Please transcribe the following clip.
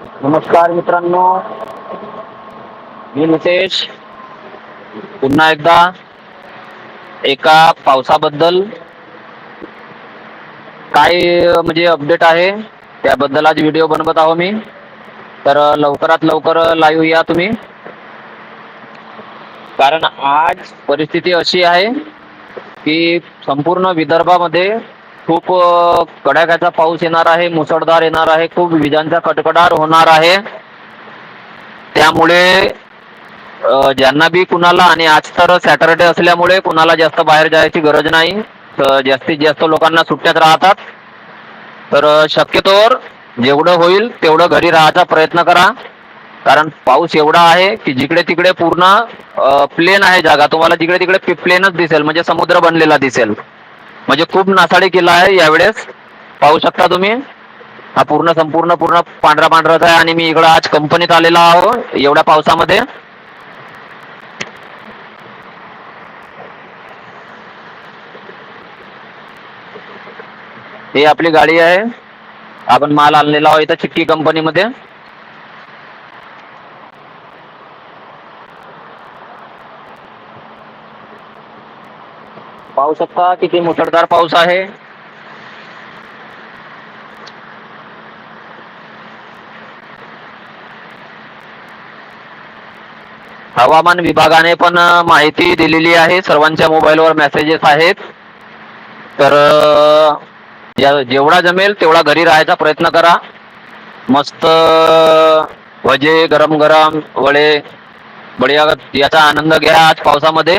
नमस्कार मित्रांनो. मी नितेश. पुन्हा एकदा एका पावसाबद्दल काय म्हणजे अपडेट आहे त्याबद्दल आज व्हिडिओ बनवत आहो मी. तर लवकरात लवकर लाईव्ह या तुम्ही. कारण आज परिस्थिती अशी आहे की संपूर्ण विदर्भामध्ये खूप कडाक्याचा पाऊस येणार आहे मुसळधार येणार आहे खूप विजांचा कडकडाट होणार आहे. त्यामुळे ज्यांना बी कुणाला आणि आज तर सॅटरडे असल्यामुळे कुणाला जास्त बाहेर जायची गरज नाही. तर जास्तीत जास्त लोकांना सुट्ट्यात राहतात. तर शक्यतोवर जेवढं होईल तेवढं घरी राहायचा प्रयत्न करा. कारण पाऊस एवढा आहे की जिकडे तिकडे पूर्ण प्लेन आहे जागा. तुम्हाला जिकडे तिकडे प्लेनच दिसेल म्हणजे समुद्र बनलेला दिसेल. म्हणजे खूप नासाडी किल्ला आहे यावेळेस. पाहू शकता तुम्ही. हा पूर्ण संपूर्ण पूर्ण पांढरा पांढराच आहे आणि मी इकडं आज कंपनीत आलेला आहो एवढ्या पावसामध्ये. ही आपली गाडी आहे. आपण माल आणलेला आहोत इथं चिक्की कंपनीमध्ये. पाहू शकता किती मुसळधार पाऊस आहे. हवामान विभागाने पण माहिती दिलेली आहे. सर्वांच्या मोबाईलवर मेसेजेस आहेत. तर जेवढा जमेल तेवढा घरी राहायचा प्रयत्न करा. मस्त वजे गरम गरम वडे बढिया याचा आनंद घ्या आज पावसामध्ये.